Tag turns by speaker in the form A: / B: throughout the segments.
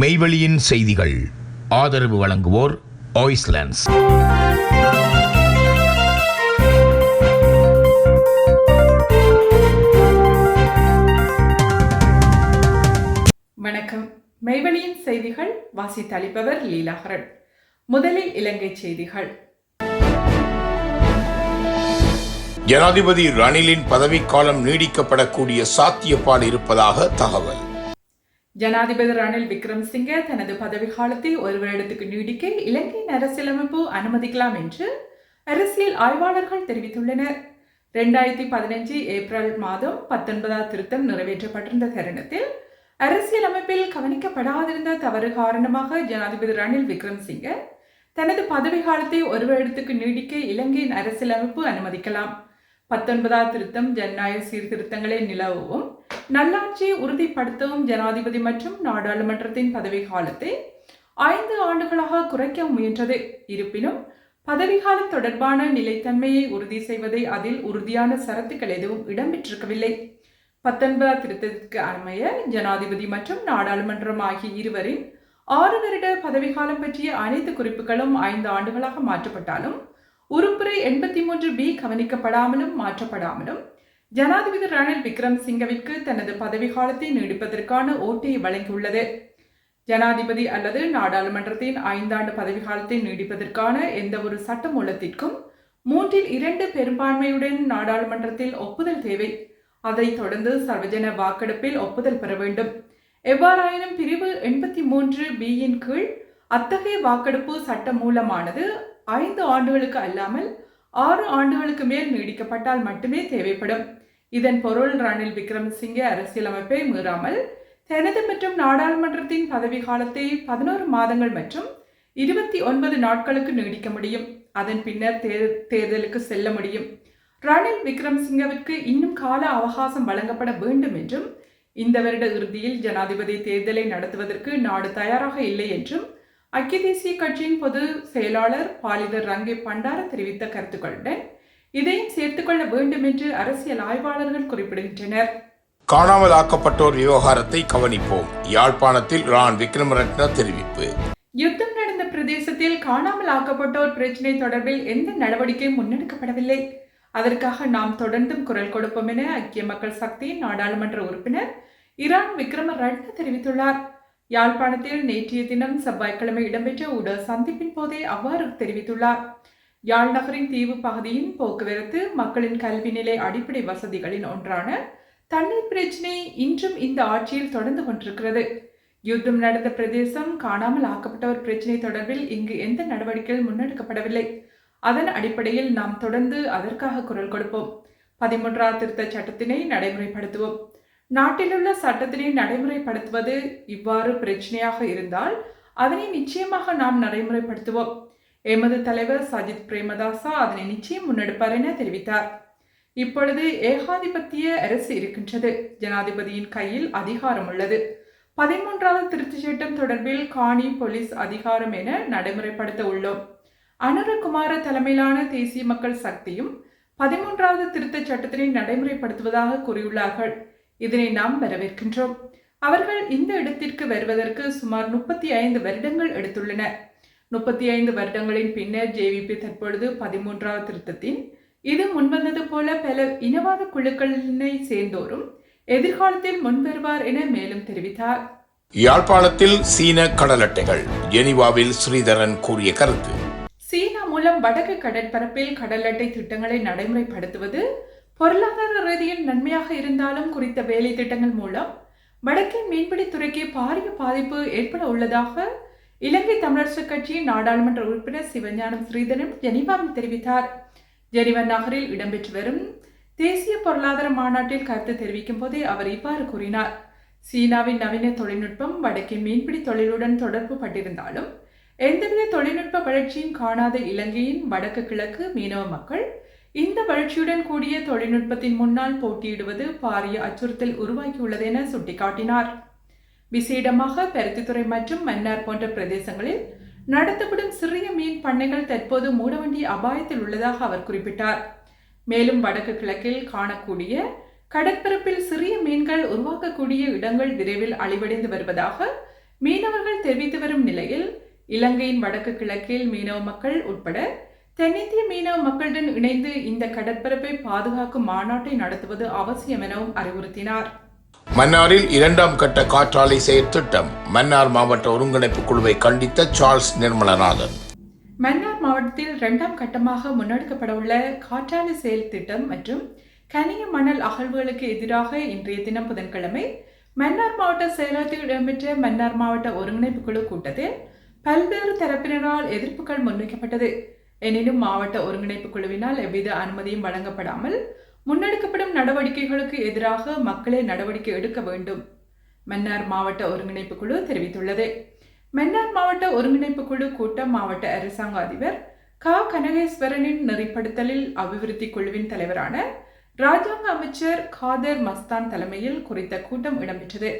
A: மெய்வெளியின் செய்திகள். ஆதரவு வழங்குவோர் ஆய்ஸ்லாண்ட்ஸ்
B: வணக்கம். மெய்வெளியின் செய்திகள் வாசித்தளிப்பவர் லீலாகரன் முதலில் இலங்கை செய்திகள்.
A: ஜனாதிபதி ரணிலின் பதவிக்காலம் நீடிக்கப்படக்கூடிய சாத்தியப்பாடு இருப்பதாக தகவல்.
B: ஜனாதிபதி ரணில் விக்ரம்சிங்கே தனது பதவி காலத்தை ஒரு வருடத்துக்கு நீடிக்க இலங்கையின் அரசியலமைப்பு அனுமதிக்கலாம் என்று அரசியல் ஆய்வாளர்கள் தெரிவித்துள்ளனர். ரெண்டாயிரத்தி பதினஞ்சு ஏப்ரல் மாதம் பத்தொன்பதாம் திருத்தம் நிறைவேற்றப்பட்டிருந்த தருணத்தில் அரசியலமைப்பில் கவனிக்கப்படாதிருந்த தவறு காரணமாக ஜனாதிபதி ரணில் விக்ரம்சிங்கே தனது பதவி காலத்தை ஒரு வருடத்துக்கு நீடிக்க இலங்கையின் அரசியலமைப்பு அனுமதிக்கலாம். பத்தொன்பதாம் திருத்தம் ஜனநாயக சீர்திருத்தங்களை நிலவவும். நல்லாட்சியை உறுதிப்படுத்தவும் ஜனாதிபதி மற்றும் நாடாளுமன்றத்தின் பதவி காலத்தை ஐந்து ஆண்டுகளாக குறைக்க முயன்றது. இருப்பினும் பதவிகாலம் தொடர்பான நிலைத்தன்மையை உறுதி செய்வதை அதில் உறுதியான சரத்துக்கள் எதுவும் இடம்பெற்றிருக்கவில்லை. பத்தொன்பதாம் திருத்தத்திற்கு அமைய ஜனாதிபதி மற்றும் நாடாளுமன்றம் ஆகிய இருவரின் ஆறு வருட பதவிகாலம் பற்றிய அனைத்து குறிப்புகளும் ஐந்து ஆண்டுகளாக மாற்றப்பட்டாலும் உறுப்புரை எண்பத்தி மூன்று பி கவனிக்கப்படாமலும் மாற்றப்படாமலும் ஜனாதிபதி ரணில் விக்ரம் சிங்கவிற்கு தனது பதவி காலத்தை நீடிப்பதற்கான ஓட்டியை வழங்கியுள்ளது. ஜனாதிபதி அல்லது நாடாளுமன்றத்தின் ஐந்தாண்டு பதவி காலத்தை நீடிப்பதற்கான எந்த ஒரு சட்டமூலத்திற்கும் மூன்றில் இரண்டு பெரும்பான்மையுடன் நாடாளுமன்றத்தில் ஒப்புதல் தேவை. அதைத் தொடர்ந்து சர்வஜன வாக்கெடுப்பில் ஒப்புதல் பெற வேண்டும். எவ்வாறாயினும் பிரிவு எண்பத்தி மூன்று பியின் கீழ் அத்தகைய வாக்கெடுப்பு சட்ட மூலமானது ஐந்து ஆண்டுகளுக்கு அல்லாமல் ஆறு ஆண்டுகளுக்கு மேல் நீடிக்கப்பட்டால் மட்டுமே தேவைப்படும். இதன் பொருள் ரணில் விக்ரமசிங்கே அரசியலமைப்பை மீறாமல் தனது மற்றும் நாடாளுமன்றத்தின் பதவி காலத்தை பதினோரு மாதங்கள் மற்றும் இருபத்தி ஒன்பது நாட்களுக்கு நீடிக்க முடியும். அதன் பின்னர் தேர் தேர்தலுக்கு செல்ல முடியும். ரணில் விக்ரம்சிங்கவிற்கு இன்னும் கால அவகாசம் வழங்கப்பட வேண்டும் என்றும் இந்த வருட இறுதியில் ஜனாதிபதி தேர்தலை நடத்துவதற்கு நாடு தயாராக இல்லை என்றும் ஐக்கிய தேசிய கட்சியின் பொது செயலாளர் பாலிதர் ரங்கே பண்டார தெரிவித்த கருத்துக்களுடன் இதையும் சேர்த்துக்கொள்ள வேண்டும் என்று அரசியல் ஆய்வாளர்கள் குறிப்பிடுகின்றனர்.
A: காணாமல் ஆக்கப்பட்டோர் விவகாரத்தை கவனிப்போம். யாழ்ப்பாணத்தில் ரான் விக்ரமரட்ன தெரிவிப்பு.
B: யுத்தம் நடந்த பிரதேசத்தில் காணாமல் ஆக்கப்பட்டோர் பிரச்சினை தொடர்பில் எந்த நடவடிக்கையும் முன்னெடுக்கப்படவில்லை. அதற்காக நாம் தொடர்ந்தும் குரல் கொடுப்போம் என ஐக்கிய மக்கள் சக்தியின் நாடாளுமன்ற உறுப்பினர் இரான் விக்ரம ரட்ன தெரிவித்துள்ளார். யாழ்ப்பாணத்தில் நேற்றைய தினம் செவ்வாய்க்கிழமை இடம்பெற்ற ஊடக சந்திப்பின் போதே அவ்வாறு தெரிவித்துள்ளார். யாழ் நகரின் தீவு பகுதியின் போக்குவரத்து மக்களின் கல்வி நிலை அடிப்படை வசதிகளின் ஒன்றான தண்ணீர் பிரச்சினை இன்றும் இந்த ஆட்சியில் தொடர்ந்து கொண்டிருக்கிறது. யுத்தம் நடந்த பிரதேசம் காணாமல் ஆக்கப்பட்ட ஒரு பிரச்சினை தொடர்பில் இங்கு எந்த நடவடிக்கைகள் முன்னெடுக்கப்படவில்லை. அதன் அடிப்படையில் நாம் தொடர்ந்து அதற்காக குரல் கொடுப்போம். பதிமூன்றாவது திருத்த சட்டத்தினை நடைமுறைப்படுத்துவோம். நாட்டிலுள்ள சட்டத்தினை நடைமுறைப்படுத்துவது இவ்வாறு பிரச்சனையாக இருந்தால் அதனை நிச்சயமாக நாம் நடைமுறைப்படுத்துவோம். எமது தலைவர் சஜித் பிரேமதாசா அதனை நிச்சயம் முன்னெடுப்பார் என தெரிவித்தார். இப்பொழுது ஏகாதிபத்திய அரசு இருக்கின்றது. ஜனாதிபதியின் கையில் அதிகாரம் உள்ளது. பதிமூன்றாவது திருத்தச் சட்டம் தொடர்பில் காணி போலீஸ் அதிகாரம் என நடைமுறைப்படுத்த உள்ளோம். அனுரகுமார தலைமையிலான தேசிய மக்கள் சக்தியும் பதிமூன்றாவது திருத்தச் சட்டத்தினை நடைமுறைப்படுத்துவதாக கூறியுள்ளார்கள். இதனை நாம் வரவேற்கின்றோம். அவர்கள் இந்த இடத்திற்கு வருவதற்கு சுமார் முப்பத்தி ஐந்து வருடங்கள் எடுத்துள்ளன. முப்பத்தி ஐந்து வருடங்களின் பின்னர் ஜேவிபி தற்பொழுது பதிமூன்றாவது திருத்தத்தின் இது முன்வந்தது போல பல இனவாத குழுக்களினை சேர்ந்தோரும் எதிர்காலத்தில் முன்வருவார் என மேலும் தெரிவித்தார்.
A: யாழ்ப்பாணத்தில் சீன கடல் அட்டைகள் ஜெனிவாவில் ஸ்ரீதரன் கூறிய கருத்து.
B: சீனா மூலம் வடக்கு கடற்பரப்பில் கடல் அட்டை திட்டங்களை நடைமுறைப்படுத்துவது பொருளாதார ரீதியில் நன்மையாக இருந்தாலும் குறித்த வேலை திட்டங்கள் மூலம் வடக்கின் மீன்பிடித்துறைக்கு பாரிய பாதிப்பு ஏற்பட உள்ளதாக இலங்கை தமிழரசு கட்சியின் நாடாளுமன்ற உறுப்பினர் சிவஞானம் ஸ்ரீதரன் ஜெனீவாவில் தெரிவித்தார். ஜெனீவா நகரில் இடம்பெற்று வரும் தேசிய பொருளாதார மாநாட்டில் கருத்து தெரிவிக்கும் போதே அவர் இவ்வாறு கூறினார். சீனாவின் நவீன தொழில்நுட்பம் வடக்கின் மீன்பிடி தொழிலுடன் தொடர்பு பட்டிருந்தாலும் எந்தவித தொழில்நுட்ப வளர்ச்சியும் காணாத இலங்கையின் வடக்கு கிழக்கு மீனவ மக்கள் இந்த வளர்ச்சியுடன் கூடிய தொழில்நுட்பத்தின் முன்னால் போட்டியிடுவது பாரிய அச்சுறுத்தல் உருவாக்கியுள்ளது என சுட்டிக்காட்டினார். விசேடமாக பருத்தித்துறை மற்றும் மன்னார் போன்ற பிரதேசங்களில் நடத்தப்படும் சிறிய மீன் பண்ணைகள் தற்போது மூட வேண்டிய அபாயத்தில் உள்ளதாக அவர் குறிப்பிட்டார். மேலும் வடக்கு கிழக்கில் காணக்கூடிய கடற்பரப்பில் சிறிய மீன்கள் உருவாக்கக்கூடிய இடங்கள் விரைவில் அழிவடைந்து வருவதாக மீனவர்கள் தெரிவித்து வரும் நிலையில் இலங்கையின் வடக்கு கிழக்கில் மீனவ மக்கள் உட்பட தென்னிந்திய மீனவ மக்களுடன் இணைந்து இந்த கடற்பரப்பை பாதுகாக்கும் மாநாட்டை நடத்துவது அவசியம் எனவும் அறிவுறுத்தினார்.
A: மன்னாரில் இரண்டாம் கட்ட காற்றாலை செயற் திட்டம் மன்னார் மாவட்ட ஒருங்கிணைப்பு குழுவை கண்டித்த சார்ல்ஸ் நிர்மலநாதன்.
B: மன்னார் மாவட்டத்தில் இரண்டாம் கட்டமாக முன்னெடுக்கப்படவுள்ள காற்றாலை செயல் திட்டம் மற்றும் கனிய மணல் அகழ்வுகளுக்கு எதிராக இன்றைய தினம் புதன்கிழமை மன்னார் மாவட்ட செயலகத்தில் இடம்பெற்ற மன்னார் மாவட்ட ஒருங்கிணைப்பு குழு கூட்டத்தில் பல்வேறு தரப்பினரால் எதிர்ப்புகள் முன்வைக்கப்பட்டது. எனினும் மாவட்ட ஒருங்கிணைப்பு குழுவினால் எவ்வித அனுமதியும் வழங்கப்படாமல் முன்னெடுக்கப்படும் நடவடிக்கைகளுக்கு எதிராக மக்களே நடவடிக்கை எடுக்க வேண்டும். மன்னார் மாவட்ட ஒருங்கிணைப்பு குழு தெரிவித்துள்ளது. மன்னார் மாவட்ட ஒருங்கிணைப்பு குழு கூட்டம் மாவட்ட அரசாங்க அதிபர் க. கனகேஸ்வரனின் நெறிப்படுத்தலில் அபிவிருத்தி குழுவின் தலைவரான ராஜாங்க அமைச்சர் காதர் மஸ்தான் தலைமையில் குறித்த கூட்டம் இடம்பெற்றது.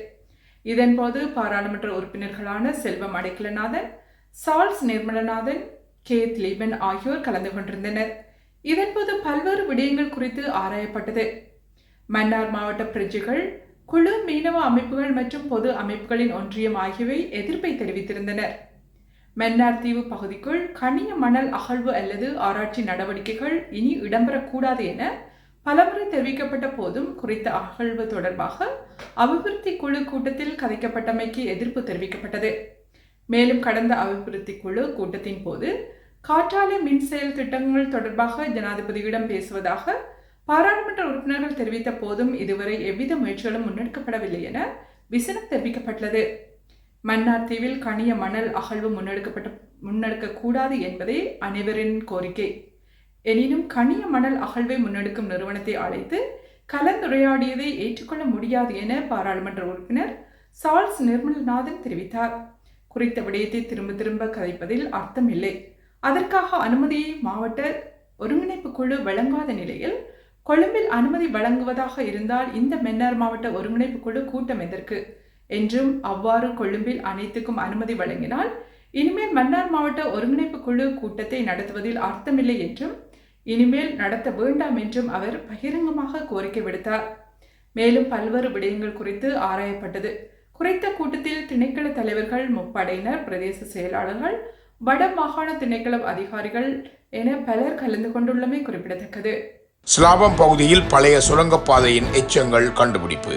B: இதன்போது பாராளுமன்ற உறுப்பினர்களான செல்வம் அடைக்கலநாதன் சால்ஸ் நிர்மலநாதன் கேத் லீபன் ஆகியோர் கலந்து கொண்டிருந்தனர். இதன்போது பல்வேறு விடயங்கள் குறித்து ஆராயப்பட்டது. மன்னார் மாவட்ட பிரஜைகள் குழு மீனவ அமைப்புகள் மற்றும் பொது அமைப்புகளின் ஒன்றியம் ஆகியவை எதிர்ப்பை தெரிவித்திருந்தனர். மன்னார் தீவு பகுதிக்குள் கனிய மணல் அகழ்வு அல்லது ஆராய்ச்சி நடவடிக்கைகள் இனி இடம்பெறக்கூடாது என பலமுறை தெரிவிக்கப்பட்ட போதும் குறித்த அகழ்வு தொடர்பாக அபிவிருத்தி குழு கூட்டத்தில் கதைக்கப்பட்டமைக்கு எதிர்ப்பு தெரிவிக்கப்பட்டது. மேலும் கடந்த அபிவிருத்தி குழு கூட்டத்தின் போது காற்றாலை மின் செயல் திட்டங்கள் தொடர்பாக ஜனாதிபதியிடம் பேசுவதாக பாராளுமன்ற உறுப்பினர்கள் தெரிவித்த போதும் இதுவரை எவ்வித முயற்சிகளும் முன்னெடுக்கப்படவில்லை என விசனம் தெரிவிக்கப்பட்டுள்ளது. மன்னார் தீவில் கனிய மணல் அகழ்வு முன்னெடுக்கப்பட்ட முன்னெடுக்கக்கூடாது என்பதே அனைவரின் கோரிக்கை. எனினும் கனிய மணல் அகழ்வை முன்னெடுக்கும் நிறுவனத்தை அழைத்து கலந்துரையாடியதை ஏற்றுக்கொள்ள முடியாது என பாராளுமன்ற உறுப்பினர் சால்ஸ் நிர்மல்நாதன் தெரிவித்தார். குறித்த விடயத்தை திரும்ப திரும்ப கதைப்பதில் அர்த்தமில்லை. அதற்காக அனுமதியை மாவட்ட ஒருங்கிணைப்பு குழு வழங்காத நிலையில் கொழும்பில் அனுமதி வழங்குவதாக இருந்தால் இந்த மன்னார் மாவட்ட ஒருங்கிணைப்பு குழு கூட்டம் எதற்கு? என்றும் அவ்வாறு கொழும்பில் அனைத்துக்கும் அனுமதி வழங்கினால் இனிமேல் மன்னார் மாவட்ட ஒருங்கிணைப்பு குழு கூட்டத்தை நடத்துவதில் அர்த்தமில்லை என்றும் இனிமேல் நடத்த வேண்டாம் என்றும் அவர் பகிரங்கமாக கோரிக்கை விடுத்தார். மேலும் பல்வேறு விடயங்கள் குறித்து ஆராயப்பட்டது. குறித்த கூட்டத்தில் திணைக்கள தலைவர்கள் முப்படையினர் பிரதேச செயலாளர்கள் வட மாகாண திணைக்கள அதிகாரிகள் என பலர் கலந்து கொண்டுள்ளமை குறிப்பிடத்தக்கது.
A: ஸ்லாபம் பகுதியில் பழைய சுரங்கப்பாதையின் எச்சங்கள் கண்டுபிடிப்பு.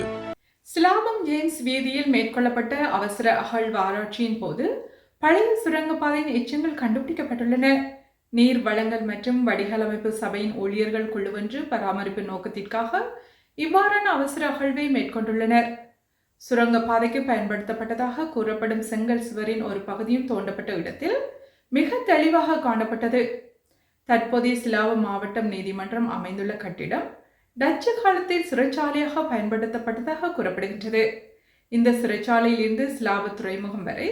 B: சிலாபம் ஜேம்ஸ் வீதியில் மேற்கொள்ளப்பட்ட அவசர அகழ்வு ஆராய்ச்சியின் போது பழைய சுரங்கப்பாதையின் எச்சங்கள் கண்டுபிடிக்கப்பட்டுள்ளன. நீர் வளங்கள் மற்றும் வடிகாலமைப்பு சபையின் ஊழியர்கள் குழுவொன்று பராமரிப்பு நோக்கத்திற்காக இவ்வாறான அவசர அகழ்வை மேற்கொண்டுள்ளனர். சுரங்கப்பாதைக்கு பயன்படுத்தப்பட்டதாக கூறப்படும் செங்கல் சுவரின் ஒரு பகுதியும் தோண்டப்பட்ட இடத்தில் மிக தெளிவாக காணப்பட்டது. தற்போதைய சிலாவம் மாவட்டம் நீதிமன்றம் அமைந்துள்ள கட்டிடம் டச்சு காலத்தில் சிறைச்சாலையாக பயன்படுத்தப்பட்டதாக கூறப்படுகின்றது. இந்த சிறைச்சாலையிலிருந்து சிலாவ துறைமுகம் வரை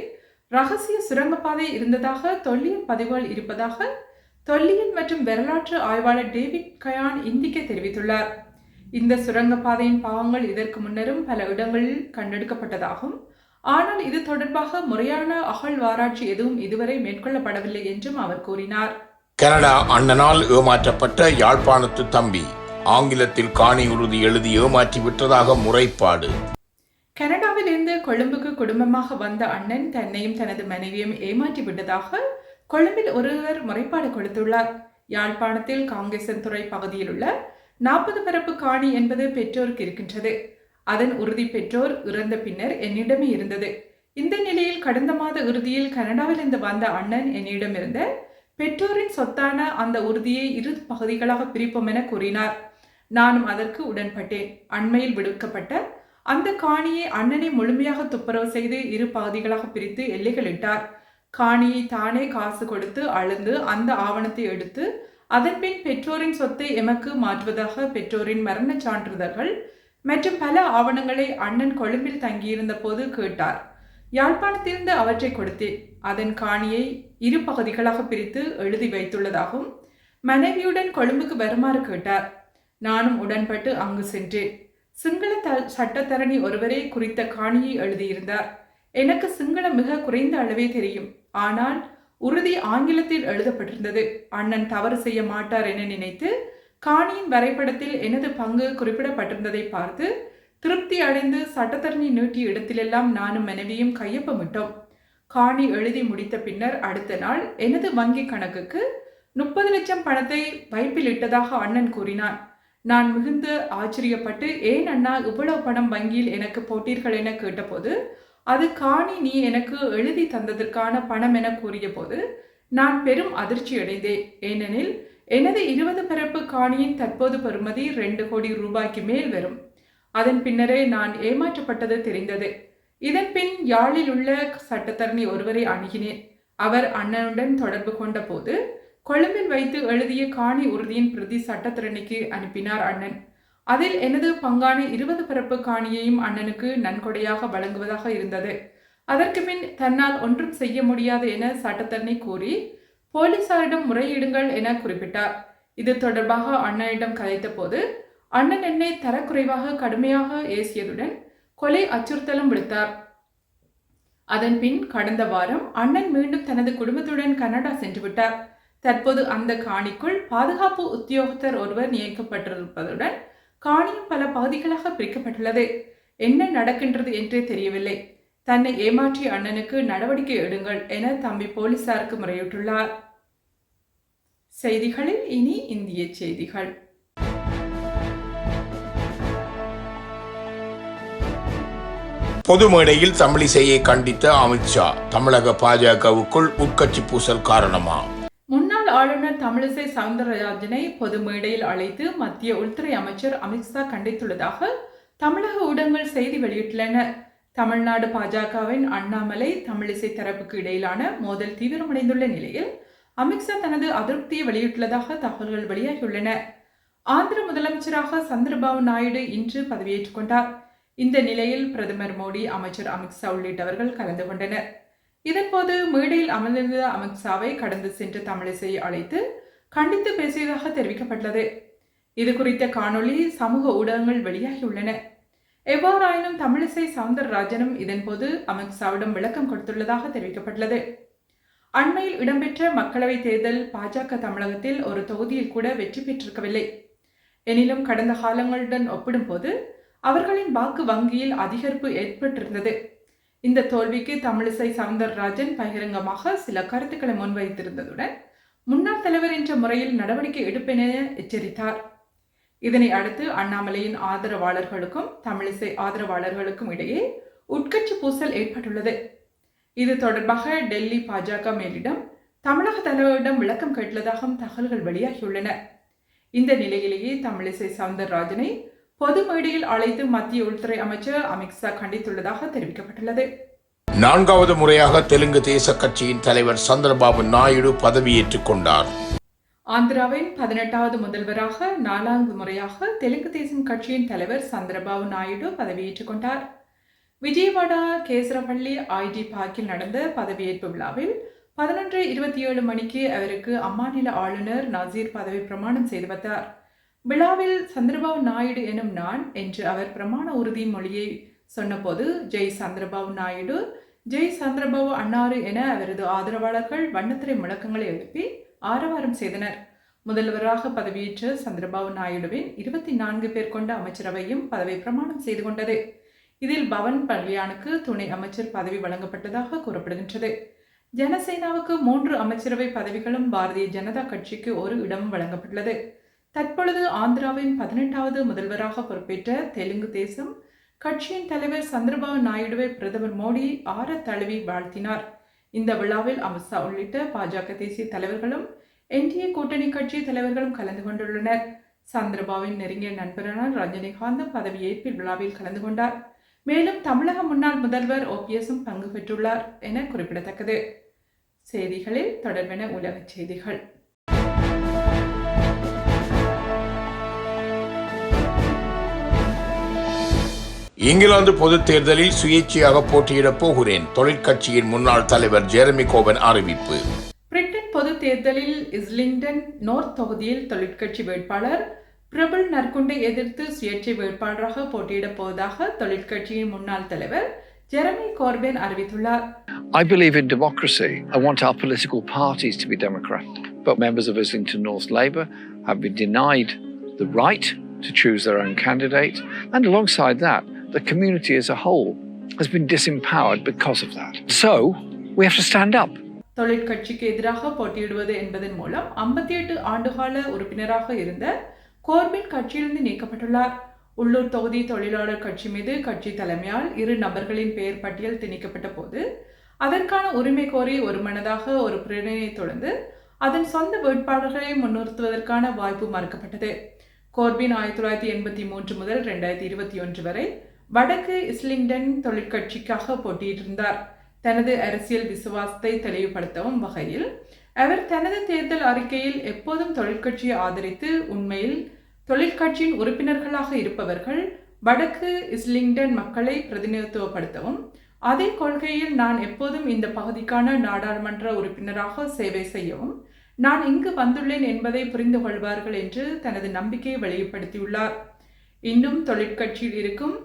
B: ரகசிய சுரங்கப்பாதை இருந்ததாக தொல்லியல் பதிவுகள் இருப்பதாக தொல்லியல் மற்றும் வரலாற்று ஆய்வாளர் டேவிட் கயான் இந்திக்க தெரிவித்துள்ளார். இந்த சுரங்கப்பாதையின் பாகங்கள் இதற்கு முன்னரும் பல இடங்களில் கண்டெடுக்கப்பட்டதாகும். ஆனால் இது தொடர்பாக முறையான அகழ்வாராய்ச்சி எதுவும் இதுவரை மேற்கொள்ளப்படவில்லை என்றும் அவர் கூறினார்.
A: கனடா அண்ணனால் ஏமாற்றப்பட்ட யாழ்ப்பாணத்து தம்பி ஆங்கிலத்தில் காணி உறுதி எழுதி ஏமாற்றி விட்டதாக முறைப்பாடு.
B: கனடாவிலிருந்து கொழும்புக்கு குடும்பமாக வந்த அண்ணன் தன்னையும் தனது மனைவியும் ஏமாற்றி விட்டதாக கொழும்பில் ஒருவர் முறைப்பாடு கொடுத்துள்ளார். யாழ்ப்பாணத்தில் காங்கேசன் துறை பகுதியில் உள்ள நாற்பது பரப்பு காணி என்பது பெற்றோருக்கு இருக்கின்றது. அதன் உறுதி பெற்றோர் இறந்த பின்னர் என்னிடமே இருந்தது. இந்த நிலையில் கடந்த மாத இறுதியில் கனடாவிலிருந்து வந்த அண்ணன் என்னிடம் இருந்த பெற்றோரின் சொத்தான அந்த உறுதியை இரு பகுதிகளாக பிரிப்போம் என கூறினார். நானும் அதற்கு உடன்பட்டேன். அண்மையில் விடுக்கப்பட்ட அந்த காணியை அண்ணனை முழுமையாக துப்புரவு செய்து இரு பகுதிகளாக பிரித்து எல்லைகளிட்டார் காணியை தானே காசு கொடுத்து அழுந்து அந்த ஆவணத்தை எடுத்து அதன்பின் பெற்றோரின் சொத்தை எமக்கு மாற்றுவதாக பெற்றோரின் மரண சான்றிதழ்கள் மற்றும் பல ஆவணங்களை அண்ணன் கொழும்பில் தங்கியிருந்த போது கேட்டார். யாழ்ப்பாணத்திலிருந்து அவற்றை கொடுத்தேன். அதன் காணியை இரு பகுதிகளாக பிரித்து எழுதி வைத்துள்ளதாகவும் மனைவியுடன் கொழும்புக்கு வருமாறு கேட்டார். நானும் உடன்பட்டு அங்கு சென்றேன். சிங்கள த சட்டத்தரணி ஒருவரே குறித்த காணியை எழுதியிருந்தார். எனக்கு சிங்களம் மிக குறைந்த அளவே தெரியும். ஆனால் உறுதி ஆங்கிலத்தில் எழுதப்பட்டிருந்தது. அண்ணன் தவறு செய்ய மாட்டார் என நினைத்து காணியின் வரைபடத்தில் எனது பங்கு குறிப்பிடப்பட்டிருந்ததை பார்த்து திருப்தி அடைந்து சட்டத்தரணி நீட்டிய இடத்திலெல்லாம் நானும் மனைவியும் கையொப்பமிட்டோம் காணி எழுதி முடித்த பின்னர் அடுத்த நாள் எனது வங்கி கணக்குக்கு முப்பது லட்சம் பணத்தை வைப்பில் இட்டதாக அண்ணன் கூறினான் நான் மிகுந்த ஆச்சரியப்பட்டு ஏன் அண்ணா இவ்வளவு பணம் வங்கியில் எனக்கு போட்டீர்கள் என கேட்டபோது அது காணி நீ எனக்கு எழுதி தந்ததற்கான பணம் என கூறிய போது நான் பெரும் அதிர்ச்சி அடைந்தேன். ஏனெனில் எனது இருபது பிறப்பு காணியின் தற்போது பெறுமதி ரெண்டு கோடி ரூபாய்க்கு மேல் வரும். அதன் பின்னரே நான் ஏமாற்றப்பட்டது தெரிந்தது. இதன் பின் யாழில் உள்ள சட்டத்தரணி ஒருவரை அணுகினேன். அவர் அண்ணனுடன் தொடர்பு கொண்ட போது கொழும்பில் வைத்து எழுதிய காணி உறுதியின் பிரதி சட்டத்திறனிக்கு அனுப்பினார் அண்ணன். அதில் எனது பங்கான இருபது பிறப்பு காணியையும் அண்ணனுக்கு நன்கொடையாக வழங்குவதாக இருந்தது. அதற்கு பின் தன்னால் ஒன்றும் செய்ய முடியாது என சட்டத்தரணி கூறி போலீசாரிடம் முறையிடுங்கள் என குறிப்பிட்டார். இது தொடர்பாக அண்ணனிடம் கதைத்த போது அண்ணன் என்னை தரக்குறைவாக கடுமையாக ஏசியதுடன் கொலை அச்சுறுத்தலும் விடுத்தார். அதன் பின் கடந்த வாரம் அண்ணன் மீண்டும் தனது குடும்பத்துடன் கனடா சென்று விட்டார். தற்போது அந்த காணிக்குள் பாதுகாப்பு உத்தியோகத்தர் ஒருவர் நியமிக்கப்பட்டிருப்பதுடன் காணியும் பல பகுதிகளாக பிரிக்கப்பட்டுள்ளது. என்ன நடக்கின்றது என்றே தெரியவில்லை. தன்னை ஏமாற்றிய அண்ணனுக்கு நடவடிக்கை எடுங்கள் என தம்பி போலீசாருக்கு முறையிட்டுள்ளார். செய்திகளில் இனி இந்திய செய்திகள்.
A: பொது மேடையில் தமிழிசையை கண்டித்த அமித்ஷா தமிழக பாஜகவுக்குள் உட்கட்சி பூசல் காரணமா?
B: முன்னாள் ஆளுநர் தமிழிசை சவுந்தரராஜனை பொது மேடையில் அழைத்து மத்திய உள்துறை அமைச்சர் அமித்ஷா கண்டித்துள்ளதாக தமிழக ஊடகங்கள் செய்தி வெளியிட்டுள்ளன. தமிழ்நாடு பாஜகவின் அண்ணாமலை தமிழிசை தரப்புக்கு இடையிலான மோதல் தீவிரமடைந்துள்ள நிலையில் அமித்ஷா தனது அதிருப்தியை வெளியிட்டுள்ளதாக தகவல்கள் வெளியாகியுள்ளன. ஆந்திர முதலமைச்சராக சந்திரபாபு நாயுடு இன்று பதவியேற்றுக் கொண்டார். இந்த நிலையில் பிரதமர் மோடி அமைச்சர் அமித்ஷா உள்ளிட்டவர்கள் கலந்து கொண்டனர். இதன்போது மேடையில் அமர்ந்திருந்த அமித்ஷாவை கடந்து சென்று தமிழிசையை அழைத்து கண்டித்து பேசியதாக தெரிவிக்கப்பட்டது. இது குறித்த காணொளி சமூக ஊடகங்கள் வெளியாகியுள்ளன. எவ்வாறாயினும் தமிழிசை சவுந்தரராஜனும் இதன்போது அமித்ஷாவிடம் விளக்கம் கொடுத்துள்ளதாக தெரிவிக்கப்பட்டுள்ளது. அண்மையில் இடம்பெற்ற மக்களவைத் தேர்தல் பாஜக தமிழகத்தில் ஒரு தொகுதியில் கூட வெற்றி பெற்றிருக்கவில்லை. எனினும் கடந்த காலங்களுடன் ஒப்பிடும்போது அவர்களின் வாக்கு வங்கியில் அதிகரிப்பு ஏற்பட்டிருந்தது. இந்த தோல்விக்கு தமிழிசை சவுந்தரராஜன் பகிரங்கமாக சில கருத்துக்களை முன்வைத்திருந்ததுடன் முன்னாள் தலைவர் என்ற முறையில் நடவடிக்கை எடுப்பேன் என எச்சரித்தார். இதனை அடுத்து அண்ணாமலையின் ஆதரவாளர்களுக்கும் தமிழிசை ஆதரவாளர்களுக்கும் இடையே உட்கட்சி பூசல் ஏற்பட்டுள்ளது. இது தொடர்பாக டெல்லி பாஜக மேலிடம் தமிழக தலைவரிடம் விளக்கம் கேட்டுள்ளதாகவும் தகவல்கள் வெளியாகியுள்ளன. இந்த நிலையிலேயே தமிழிசை சவுந்தரராஜனை பொது மேடையில் அழைத்து மத்திய உள்துறை அமைச்சர் அமித்ஷா கண்டித்துள்ளதாக தெரிவிக்கப்பட்டுள்ளது.
A: நான்காவது முறையாக தெலுங்கு தேச கட்சியின் தலைவர் சந்திரபாபு நாயுடு பதவியேற்றுக் கொண்டார்.
B: ஆந்திராவின் பதினெட்டாவது முதல்வராக நான்காவது முறையாக தெலுங்கு தேசம் கட்சியின் தலைவர் சந்திரபாபு நாயுடு பதவியேற்றுக் கொண்டார். விஜயவாடா கேசரப்பள்ளி ஐடி பார்க்கில் நடந்த பதவியேற்பு விழாவில் பதினொன்று இருபத்தி ஏழு மணிக்கு அவருக்கு அம்மாநில ஆளுநர் நசீர் பதவி பிரமாணம் செய்து வைத்தார். விழாவில் சந்திரபாபு நாயுடு எனும் நான் என்று அவர் பிரமாண உறுதி மொழியை சொன்னபோது ஜெய் சந்திரபாபு நாயுடு ஜெய் சந்திரபாபு அன்னாரு என அவரது ஆதரவாளர்கள் வண்ணத்திரை முழக்கங்களை எழுப்பி ஆரவாரம் செய்தனர். முதல்வராக பதவியேற்ற சந்திரபாபு நாயுடுவின் இருபத்தி நான்கு பேர் கொண்ட அமைச்சரவையும் பதவி பிரமாணம் செய்து கொண்டது. இதில் பவன் பல்யானுக்கு துணை அமைச்சர் பதவி வழங்கப்பட்டதாக கூறப்படுகின்றது. ஜனசேனாவுக்கு மூன்று அமைச்சரவை பதவிகளும் பாரதிய ஜனதா கட்சிக்கு ஒரு இடமும் வழங்கப்பட்டுள்ளது. தற்பொழுது ஆந்திராவின் பதினெட்டாவது முதல்வராக பொறுப்பேற்ற தெலுங்கு தேசம் கட்சியின் தலைவர் சந்திரபாபு நாயுடுவை பிரதமர் மோடி ஆற தழுவி வாழ்த்தினார். இந்த விழாவில் அமித்ஷா உள்ளிட்ட பாஜக தேசிய தலைவர்களும் என்டிஏ கூட்டணி கட்சி தலைவர்களும் கலந்து கொண்டுள்ளனர். சந்திரபாபுவின் நெருங்கிய நண்பரான ரஜினிகாந்த் பதவியேற்பு விழாவில் கலந்து கொண்டார். மேலும் தமிழக முன்னாள் முதல்வர் ஓபிஎஸும் பங்கு பெற்றுள்ளார் என குறிப்பிடத்தக்கது. செய்திகளில் தொடர்பென உலகச் செய்திகள்.
A: இங்கிலாந்து பொதுத் தேர்தலில் சுயேட்சையாக போட்டியிடப் போகிறேன் தொழிற்கட்சியின் முன்னாள் தலைவர் ஜெரமி கோபன் அறிவிப்பு
B: பிரிட்டன் பொது தேர்தலில் இஸ்லிங்டன் நோர்த் தொகுதியில் தொழிற்கட்சி வேட்பாளர் பிரபல் நற்குண்டை எதிர்த்து சுயேட்சை வேட்பாளராக போட்டியிடப் போவதாக தொழிற்கட்சியின் முன்னாள் தலைவர் ஜெரமி கோர்பென் அறிவித்துள்ளார்
C: I believe in democracy. I want our political parties to be democratic. But members of Islington North Labour have been denied the right to choose their own candidate. And alongside that, the community as a whole has been disempowered because of that. So, We have to stand up.
B: தொழிற்கட்சிக்கு எதிராக போட்டியிடுவது என்பதன் மூலம் 58 எட்டு ஆண்டுகால உறுப்பினராக இருந்த Corbin கட்சியிலிருந்து நீக்கப்பட்டுள்ளார் உள்ளூர் தொகுதி தொழிலாளர் கட்சி மீது கட்சி தலைமையால் இரு நபர்களின் பெயர் பட்டியல் திணிக்கப்பட்ட போது அதற்கான உரிமை கோரி ஒருமனதாக ஒரு பிரேரணையை தொடர்ந்து அதன் சொந்த வேட்பாளர்களை முன்னிறுத்துவதற்கான வாய்ப்பு மறுக்கப்பட்டது கோர்பின் ஆயிரத்தி தொள்ளாயிரத்தி எண்பத்தி மூன்று முதல் ரெண்டாயிரத்தி இருபத்தி ஒன்று வரை வடக்கு இஸ்லிங்டன் தொழிற்கட்சிக்காக போட்டியிட்டிருந்தார். தனது அரசியல் விசுவாசத்தை தெளிவுபடுத்தவும் வகையில் அவர் தனது தேர்தல் அறிக்கையில் எப்போதும் தொழிற்கட்சியை ஆதரித்து உண்மையில் தொழிற்கட்சியின் உறுப்பினர்களாக இருப்பவர்கள் வடக்கு இஸ்லிங்டன் மக்களை பிரதிநிதித்துவப்படுத்தவும் அதே கொள்கையில் நான் எப்போதும் இந்த பகுதிக்கான நாடாளுமன்ற உறுப்பினராக சேவை செய்யவும் நான் இங்கு வந்துள்ளேன் என்பதை புரிந்து கொள்வார்கள் என்று தனது நம்பிக்கையை வெளிப்படுத்தியுள்ளார். இன்னும் தொழிற்கட்சியில் இருக்கும்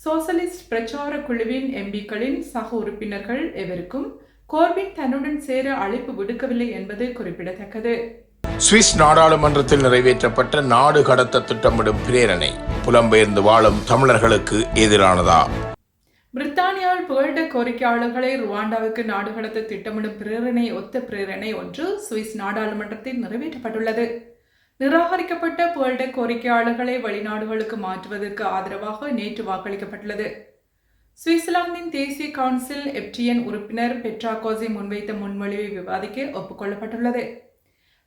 B: சோசலிஸ்ட் பிரச்சார குழுவின் எம்பிக்களின் சக உறுப்பினர்கள் எவருக்கும் கோர்பின் தன்னுடன் சேர அழைப்பு விடுக்கவில்லை என்பது குறிப்பிடத்தக்கது.
A: சுவிஸ் நாடாளுமன்றத்தில் நிறைவேற்றப்பட்ட நாடு கடத்த திட்டமிடும் பிரேரணை புலம்பெயர்ந்து வாழும் தமிழர்களுக்கு எதிரானதா?
B: பிரித்தானியாவில் புகழ்ந்த கோரிக்கையாளர்களை ருவாண்டாவுக்கு நாடு கடத்த திட்டமிடும் பிரேரணை ஒத்த பிரேரணை ஒன்று சுவிஸ் நாடாளுமன்றத்தில் நிறைவேற்றப்பட்டுள்ளது. நிராகரிக்கப்பட்ட புகழ்ந்த கோரிக்கையாளர்களை வெளிநாடுகளுக்கு மாற்றுவதற்கு ஆதரவாக நேற்று வாக்களிக்கப்பட்டுள்ளது. சுவிட்சர்லாந்தின் தேசிய கவுன்சில் எப்டிஎன் உறுப்பினர் பெட்ரா கோசி முன்வைத்த முன்மொழிவை விவாதிக்க ஒப்புக்கொள்ளப்பட்டுள்ளது.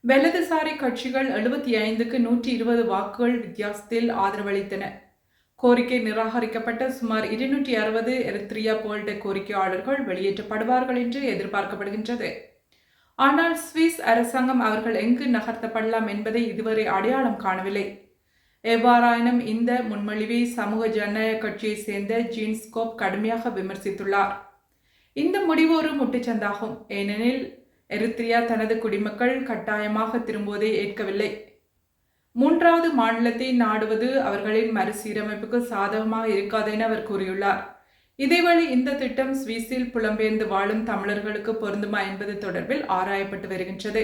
B: வலதுசாரி கட்சிகள் எழுபத்தி ஐந்துக்கு நூற்றி இருபது வாக்குகள் வித்தியாசத்தில் ஆதரவளித்தன. கோரிக்கை நிராகரிக்கப்பட்ட சுமார் இருநூற்றி அறுபது எரித்ரியா போல்ட கோரிக்கையாளர்கள் வெளியேற்றப்படுவார்கள் என்று எதிர்பார்க்கப்படுகின்றது. ஆனால் சுவிஸ் அரசாங்கம் அவர்கள் எங்கு நகர்த்தப்படலாம் என்பதை இதுவரை அடையாளம் காணவில்லை. எவ்வாறாயினும் இந்த முன்மொழிவை சமூக ஜனநாயக கட்சியைச் சேர்ந்த ஜீன்ஸ்கோப் கடுமையாக விமர்சித்துள்ளார். இந்த முடிவு ஒரு முட்டுச்சந்தாகும். ஏனெனில் எரித்ரியா தனது குடிமக்கள் கட்டாயமாக திரும்புவதை ஏற்கவில்லை. மூன்றாவது மாநிலத்தை நாடுவது அவர்களின் மறுசீரமைப்புக்கு சாதகமாக இருக்காது என அவர் கூறியுள்ளார். இதேவேளை இந்த திட்டம் சுவிஸில் புலம்பெயர்ந்து வாழும் தமிழர்களுக்கு பொருந்துமா என்பது தொடர்பில் ஆராயப்பட்டு வருகின்றது.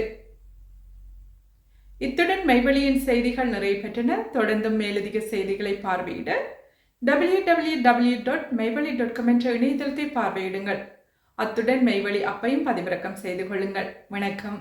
B: இத்துடன் மெய்வெளியின் செய்திகள் நிறைவு பெற்றன தொடர்ந்தும் மேலதிக செய்திகளை பார்வையிட W W W dot Meiveli dot com என்ற இணையதளத்தை பார்வையிடுங்கள். அத்துடன் மெய்வெளி அப்பையும் பதிவிறக்கம் செய்து கொள்ளுங்கள். வணக்கம்.